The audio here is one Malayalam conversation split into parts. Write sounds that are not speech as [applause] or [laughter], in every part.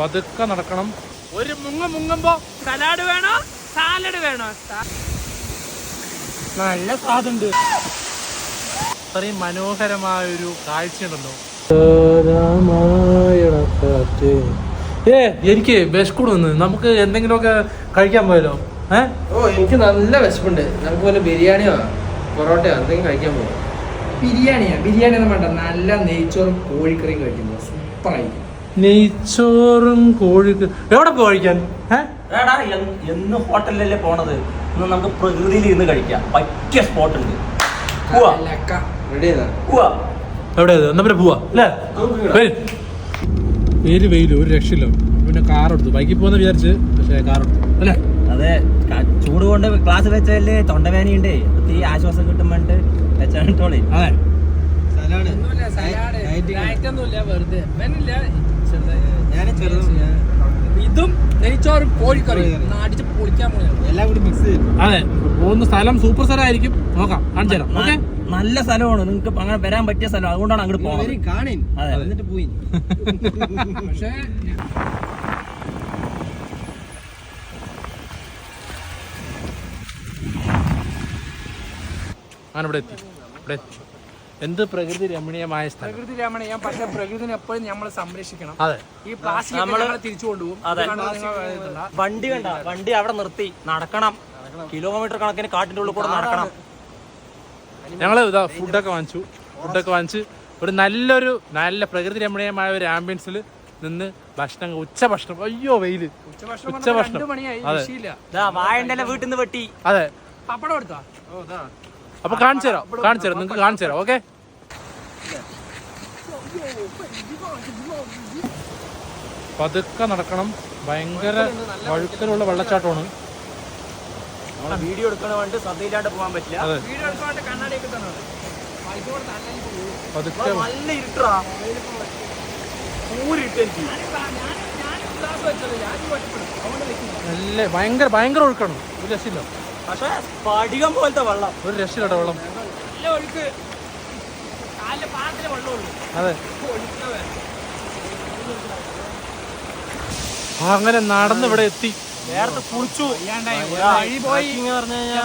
പതുക്കെ നടക്കണം. ഒരു മുങ്ങ മുങ്ങുമ്പോ സലാഡ് വേണോ? സാലഡ് വേണോ നല്ല സ്വാദുണ്ട്. അത്രയും മനോഹരമായ ഒരു കാഴ്ചയുണ്ടല്ലോ. ഏ എനിക്ക് വിശക്കൂട് വന്ന് നമുക്ക് എന്തെങ്കിലുമൊക്കെ കഴിക്കാൻ പോയല്ലോ. ഏ? ഓ എനിക്ക് നല്ല വിശപ്പുണ്ട്. നമുക്ക് വല്ല ബിരിയാണിയോ പൊറോട്ടയോ എന്തെങ്കിലും കഴിക്കാൻ പോകാം ബിരിയാണിയാ? ബിരിയാണി ഒന്നും വേണ്ട. നല്ല നെയ്ച്ചോറും കോഴിക്കറിയും കഴിക്കുന്നു സൂപ്പർ ആയിരിക്കും നെയ്ച്ചോറും കോഴിക്ക് എവിടെ പോയി കഴിക്കാൻ? ഏ? എടാ എന്ന് ഹോട്ടലിലല്ലേ പോണത്? ഇന്ന് നമുക്ക് പ്രകൃതിയിൽ ഇന്ന് കഴിക്കാം. പറ്റിയ സ്പോട്ട് ഉണ്ട് എവിടെ എന്നാ പിന്നെ പോവാ അല്ലേ? വെയിൽ വെയിൽ ഒരു രക്ഷയില്ല. പിന്നെ കാർ എടുത്തു. ബൈക്കിൽ പോകുന്ന വിചാരിച്ച് പക്ഷേ കാർ എടുത്തു. അല്ലേ? അതെ ചൂട് കൊണ്ട് ക്ലാസ് വെച്ചല്ലേ തൊണ്ടവേനയുണ്ട് ഒത്തിരി ആശ്വാസം കിട്ടും വെച്ചോളേ അതെ. ഒന്നുമില്ല, സലാഡ്. ഡയറ്റ് ഒന്നുമില്ല, വെറുതെ. ഇതും നെയ്ച്ചോറും കോഴിക്കറിയും. അടിച്ച് പൊളിക്കാൻ എല്ലാം കൂടി മിക്സ് ചെയ്തു അതെ പോകുന്ന സ്ഥലം സൂപ്പർ സ്ഥലമായിരിക്കും നോക്കാം കാണിച്ചു തരാം ഓക്കെ നല്ല സ്ഥലമാണ്. നിങ്ങൾക്ക് അങ്ങനെ വരാൻ പറ്റിയ സ്ഥലം. അതുകൊണ്ടാണ് അങ്ങോട്ട് പോകുന്നത് കാണേൻ. അതെ. എന്നിട്ട് പോയി. പക്ഷേ ഞാൻ ഇവിടെ എത്തി. ഇവിടെ എത്തി. എന്ത് പ്രകൃതി രമണീയമായ സ്ഥലം? പ്രകൃതി രമണീയം പക്ഷെ പ്രകൃതിനെ എപ്പോഴും നമ്മൾ സംരക്ഷിക്കണം. അതെ. ഈ പ്ലാസ്റ്റിക് നമ്മൾ തിരിച്ചു കൊണ്ടുപോകും. അതെ. വണ്ടി കണ്ട വണ്ടി അവിടെ നിർത്തി. നടക്കണം. കിലോമീറ്റർ കണക്കിന് കാട്ടിന്റെ ഉള്ളിൽ കൂടെ നടക്കണം. ഞങ്ങൾ ഇതാ ഫുഡൊക്കെ വാങ്ങിച്ചു. ഫുഡൊക്കെ വാങ്ങിച്ച് ഒരു നല്ലൊരു നല്ല പ്രകൃതി രമണീയമായ ഒരു ആംബിയൻസിൽ നിന്ന് ഭക്ഷണം ഉച്ച ഭക്ഷണം അയ്യോ വെയിൽ. ഉച്ച ഭക്ഷണം. അതെ. വീട്ടിൽ നിന്ന് വെട്ടി. അതെ. പപ്പടം എടുത്താ? അപ്പൊ കാണിച്ചു തരാം കാണിച്ചു തരാം നിങ്ങൾക്ക് കാണിച്ചു തരാം ഓക്കെ? പതുക്കെ നടക്കണം. ഭയങ്കര വഴുക്കലുള്ള വെള്ളച്ചാട്ടമാണ്. വീഡിയോ എടുക്കണ വേണ്ടി ശ്രദ്ധയില്ലാണ്ട് പോകാൻ പറ്റില്ല. വീഡിയോ എടുക്കാണ്ട് കണ്ണാടിയൊക്കെ തന്നെ പതുക്കെ നല്ല ഇരുട്ടാ. നല്ല ഭയങ്കര ഭയങ്കര ഒഴുക്കാണ്. ഒരു രക്ഷയില്ല. പക്ഷെ സ്ഫടികം പോലത്തെ വെള്ളം. ഒരു രക്ഷയില്ല വെള്ളം. നല്ല ഒഴുക്ക്. കാലിലെ പാത്തിലെ വെള്ളമുള്ളൂ അതെ. അങ്ങനെ നടന്ന് ഇവിടെ എത്തി. നേരത്തെ കുളിച്ചു. വഴി പോയി.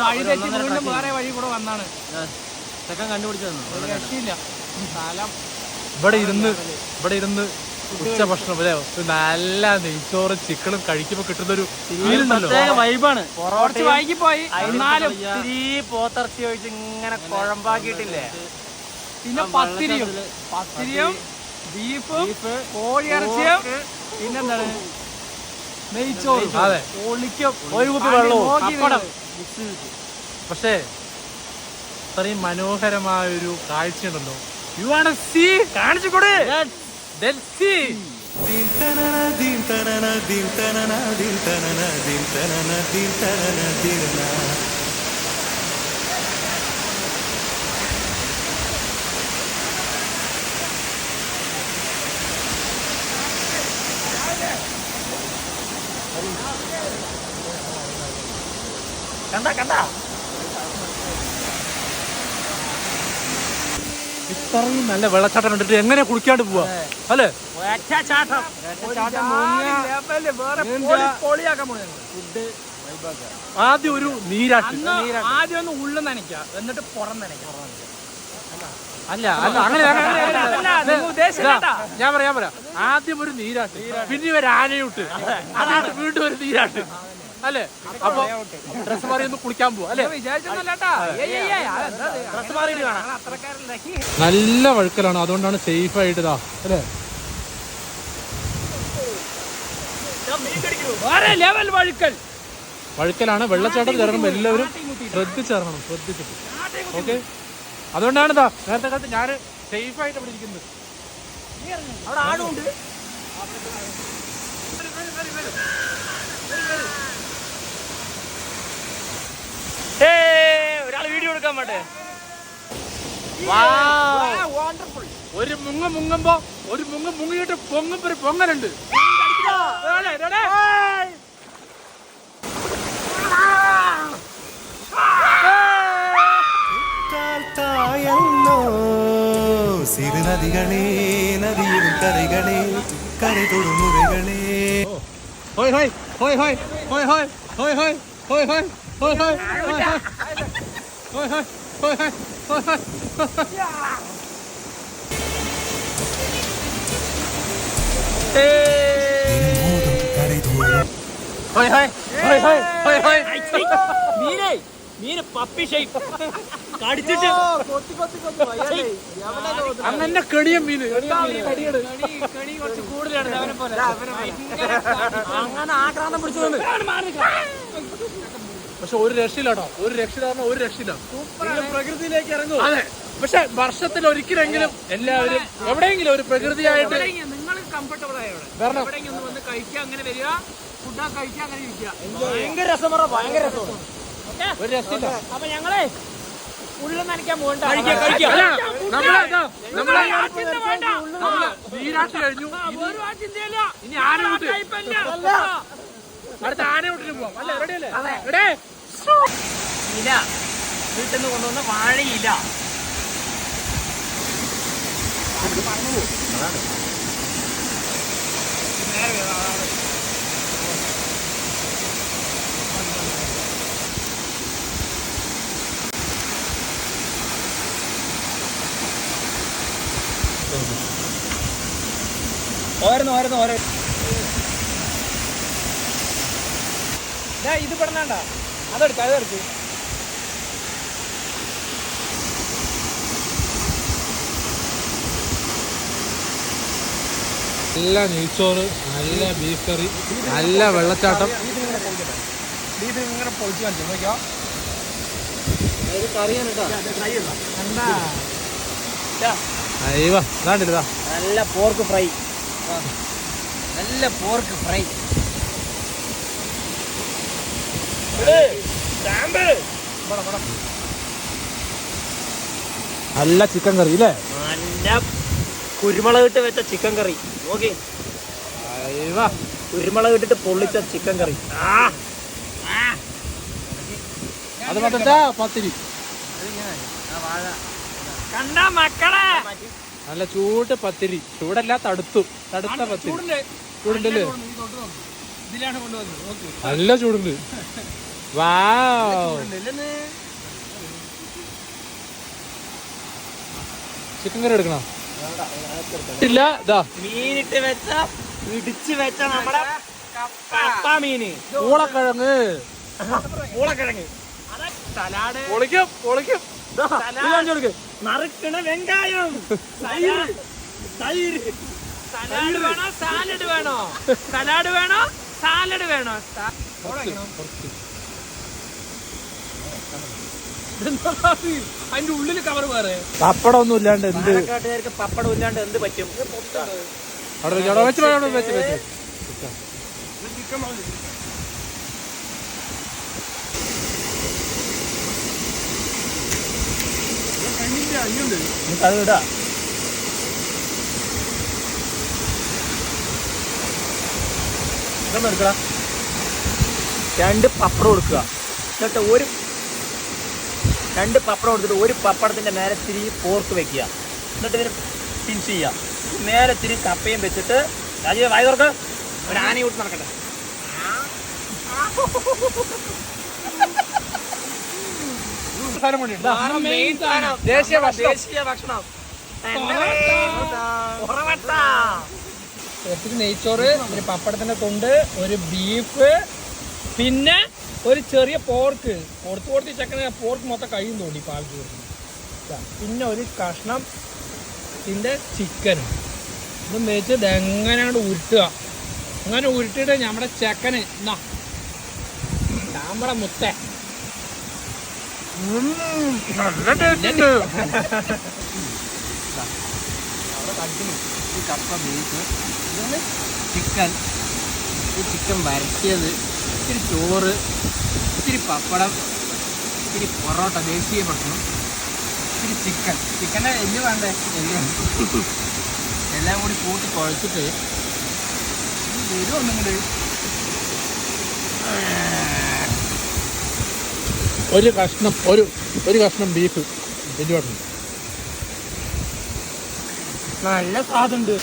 വഴി തെറ്റി വീണ്ടും വേറെ വഴി കൂടെ വന്നാണ്. ചെക്കൻ കണ്ടുപിടിച്ചു ഒരു രക്ഷയില്ല. സ്ഥലം ഇവിടെ ഇരുന്ന് ഇവിടെ ഇരുന്ന് ഉച്ച ഭക്ഷണം അല്ലേ നല്ല നെയ്ച്ചോറ് ചിക്കനും കഴിക്കുമ്പോ കിട്ടുന്ന ഒരു ഉണ്ടല്ലോ. വൈബാണ് കുറച്ച് വൈകി പോയി എന്നാലും പോത്തിറച്ചി ഒഴിച്ച് ഇങ്ങനെ കുഴമ്പാക്കിയിട്ടില്ലേ? പിന്നെ പത്തിരിയും. പത്തിരിയും ബീഫും കോഴിയിറച്ചിയും പിന്നെന്താണ്? നെയ്ച്ചോറും. അതെ. പൊളിക്കും ഒരു കുപ്പി വെള്ളവും. പക്ഷേ ഇത്രയും മനോഹരമായ ഒരു കാഴ്ചയുണ്ടല്ലോ. യു ആണ് സി കാണിച്ചു കൊടു. ده السي دين تنانا دين تنانا دين تنانا دين تنانا دين تنانا دين تنانا دين Canta, canta. ഇത്രയും നല്ല വെള്ളച്ചാട്ടം കണ്ടിട്ട് എങ്ങനെ കുളിക്കാണ്ട് പോവാ? അല്ലേ? ആദ്യം ഒരു നീരാട്ട്. ആദ്യം ഒന്ന് ഉള്ളു നനയ്ക്കുക. എന്നിട്ട് പുറം നനയ്ക്കുക. അല്ല അല്ല അങ്ങനെ ഞാൻ പറയാ പറയാ. ആദ്യം ഒരു നീരാട്ട്. പിന്നെ ഒരു ആനയൂട്ട്. അതാണ്. വീണ്ടും ഒരു നീരാട്ട്. അല്ലേ? അപ്പൊ ഡ്രസ് മാറി ഒന്ന് കുളിക്കാൻ പോവാ അല്ലേ? ഡ്രസ് നല്ല വഴുക്കലാണ്. അതുകൊണ്ടാണ് സേഫ് ആയിട്ട് ഇതാ അല്ലേ? വേറെ ലെവൽ വഴുക്കൽ. വഴുക്കലാണ്. വെള്ളച്ചാട്ടം ചേർക്കുമ്പോൾ എല്ലാവരും ശ്രദ്ധിച്ചിറങ്ങണം ശ്രദ്ധിച്ചിട്ട് ഓക്കെ? അതുകൊണ്ടാണ് ഇതാ നേരത്തെ കാലത്ത് ഞാൻ സേഫ് ആയിട്ട് ഇവിടെ ഇരിക്കുന്നത്. അവിടെ ആടുണ്ട് എടുക്കാൻ വേണ്ടേ ഒരു മുങ്ങ മുങ്ങുമ്പോ ഒരു മുങ്ങ മുങ്ങിയിട്ട് പൊങ്ങുമ്പോ ഒരു പൊങ്ങലുണ്ട് ഏടെ, ഏടെ. തായല്ലോ സിറുനദികളെ നദിയും കരകളെ കരതൊടുമുറകളെ ഹോയ് ഹോയ് ഹോയ് ഹോയ് ഹോയ് ഹോയ് ഹോയ് ഹോയ് ഹോയ് ഹോയ് ഹോയ് ഹോയ് ഹോയ് ഹോയ് ഹോയ് ഹോയ് ഹോയ് ഹോയ് ഹോയ് ഹോയ് ഹോയ് ഹോയ് ഹോയ് ഹോയ് ഹോയ് മീനെ മീന് പപ്പി ഷേപ്പ് കടിച്ചിട്ട് അങ്ങനെ കെണിയ മീന് അങ്ങനെ ആക്രാന്തം പിടിച്ചത് പക്ഷെ ഒരു രക്ഷയില്ല കേട്ടോ ഒരു രക്ഷിതാറിന് ഒരു രക്ഷയില്ല. പ്രകൃതിയിലേക്ക് ഇറങ്ങും. അതെ. പക്ഷെ വർഷത്തിൽ ഒരിക്കലെങ്കിലും എല്ലാവരും എവിടെയെങ്കിലും ഒരു പ്രകൃതിയായിട്ട് നിങ്ങൾ കംഫർട്ടബിൾ ആയോ വരണം. വന്ന് കഴിക്കുക അങ്ങനെ വരിക ഫുഡ് കഴിക്കുക അങ്ങനെ ഇരിക്കുക. ഭയങ്കര രസം പറ ഭയങ്കര രസം. ഒരു രക്ഷയില്ല. അപ്പൊ ഞങ്ങളെ ഉള്ളിൽ നനയ്ക്കാൻ പോകണ്ട. കഴിഞ്ഞു. ഇനി- ഒരു അടുത്ത ആനയൂട്ടിന് പോവാം. അല്ലേ? റെഡി അല്ലേ റെഡി ഇല. വീട്ടിൽ നിന്ന് കൊണ്ടുവന്ന വാഴയില ഓരോന്ന് ഓരോന്ന് ഓരോ ഇത് പെടുന്നാണ്ട. അതെടുക്ക അതെടുക്ക്. നല്ല നെയ്ച്ചോറ് നല്ല ബീഫ് കറി നല്ല വെള്ളച്ചാട്ടം. ഇത് ഇങ്ങനെ പൊളിച്ച് കാണിച്ചു നോക്കിയോ? അയ്യോ ഇതാണ്ടില്ല നല്ല പോർക്ക് ഫ്രൈ നല്ല പോർക്ക് ഫ്രൈ നല്ല ചിക്കൻ കറി അല്ലേ നല്ല കുരുമുളക് ഇട്ട് വെച്ച ചിക്കൻ കറി നോക്കി. കുരുമുളക് ഇട്ടിട്ട് പൊള്ളിച്ച ചിക്കൻ കറി അത് പറ്റാ പത്തിരി. കണ്ട മക്കളെ. നല്ല ചൂട് പത്തിരി. ചൂടല്ല തടുത്തു. തടുത്ത പത്തിരി. ചൂടുണ്ട്. ചൂടുണ്ടല്ലേ? നല്ല ചൂടുണ്ട്. വാവ് ചിക്കൻ കറി എടുക്കണോ? ഇല്ല ഇതാ. മീനിട്ട് വെച്ച ഇടിച്ച് വെച്ച നമ്മുടെ കപ്പ. മീന്. പൂളക്കിഴങ്ങ് പൂളക്കിഴങ്ങ് [laughs] സലാഡ്. പൊളിക്കും പൊളിക്കും നറുക്കണ വെങ്കായം. തൈര്. തൈര്. സലാഡ് വേണോ സാലഡ് വേണോ? സലാഡ് വേണോ സാലഡ് വേണോ? അതിന്റെ ഉള്ളിൽ കവർ വേറെ. പപ്പടം ഒന്നും ഇല്ലാണ്ട് എന്ത്? പാലക്കാട്ടുകാർക്ക് പപ്പടം ഇല്ലാണ്ട് എന്ത് പറ്റും? അവിടെ വെച്ച് അവിടെ വെച്ച് അവിടെ വെച്ച് വെച്ച് അത് ഇടാ. ഇതൊന്നും എടുക്കടാ. രണ്ട് പപ്പടം കൊടുക്കുക എന്നിട്ട് ഒരു രണ്ട് പപ്പടം എടുത്തിട്ട് ഒരു പപ്പടത്തിന്റെ നേരെ തിരി പോർക്ക് വെക്കുക. എന്നിട്ട് ഇതിന് പിൻസ് ചെയ്യുക. നേരെ തിരി കപ്പയും വെച്ചിട്ട് രാജീവ് വായി തുറക്ക്. ഒരു നടക്കട്ടെ. കൊണ്ട് ഇടാം. മെയിൻ സാധനം ദേശീയ ഭക്ഷണം. ദേശീയ ഭക്ഷണം. ഇത്തിരി നെയ്ച്ചോറ് ഒരു പപ്പടത്തിന്റെ തൊണ്ട് ഒരു ബീഫ് പിന്നെ ഒരു ചെറിയ പോർക്ക് കൊടുത്തു കൊടുത്ത് ചെക്കനെ പോർക്ക് മൊത്തം കഴിയും തോന്നി പാൽ തീർന്നു പിന്നെ ഒരു കഷ്ണം പിന്നെ ചിക്കൻ ഇത് മേച്ച് ഇതെങ്ങനെ അങ്ങോട്ട് ഉരുട്ടുക. അങ്ങനെ ഉരുട്ടിയിട്ട് നമ്മുടെ ചെക്കന് എന്നാ നമ്മുടെ മുത്ത. ഈ കപ്പ ബീഫ് ഇതാണ് ചിക്കൻ ഈ ചിക്കൻ വരട്ടിയത്. ഇത്തിരി ചോറ്. ഇത്തിരി പപ്പടം ഇത്തിരി പൊറോട്ട ദേശീയ ഭക്ഷണം ഇത്തിരി ചിക്കൻ ചിക്കനെ എല്ല് വേണ്ടേ? എല്ല്. എല്ലാം കൂടി കൂട്ടി കുഴച്ചിട്ട് വരും ഒന്നുകൂടി ഒരു കഷ്ണം ഒരു ഒരു കഷ്ണം ബീഫ് വലിയ നല്ല സ്വാദുണ്ട്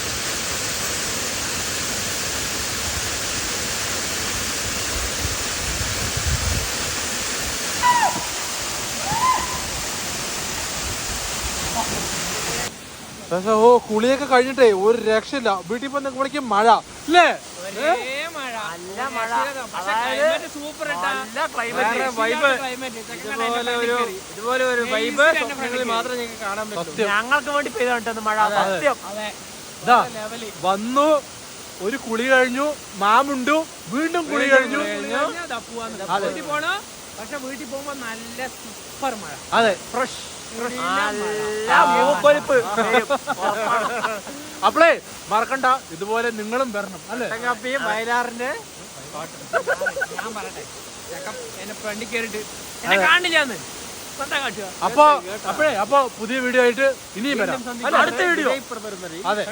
ഓ കുളിയൊക്കെ കഴിഞ്ഞിട്ടേ ഒരു രക്ഷയില്ല. വീട്ടിൽ പോയി നിൽക്കുമ്പോഴേക്കും മഴ. അല്ലേ. ഇതുപോലെ ഒരു ഇതുപോലെ ഒരു വൈബ് മാത്രമേ നിങ്ങൾക്ക് കാണാൻ പറ്റും ഞങ്ങൾക്ക് വേണ്ടി പെയ്തോട്ടെ മഴ. സത്യം. ഇതാ വന്നു. ഒരു കുളി കഴിഞ്ഞു. മാമുണ്ടു വീണ്ടും കുളി കഴിഞ്ഞു. പക്ഷെ വീട്ടിൽ പോകുമ്പോ നല്ല സൂപ്പർ മഴ. അതെ. ഫ്രഷ് മൂക്കൊലിപ്പ്. അപ്പളേ മറക്കണ്ട. ഇതുപോലെ നിങ്ങളും വരണം അല്ലേ? വയലാറിന്റെ ഞാൻ പറയട്ടെ ചെക്കൻ എന്നെ ഫ്രണ്ടിൽ കയറിട്ട് എന്നെ കാണില്ലാന്ന്. എന്താ കാട്ടുക. അപ്പൊ അപ്പഴേ അപ്പൊ പുതിയ വീഡിയോ ആയിട്ട് ഇനിയും വരാം. അടുത്ത വീഡിയോ. അതെ.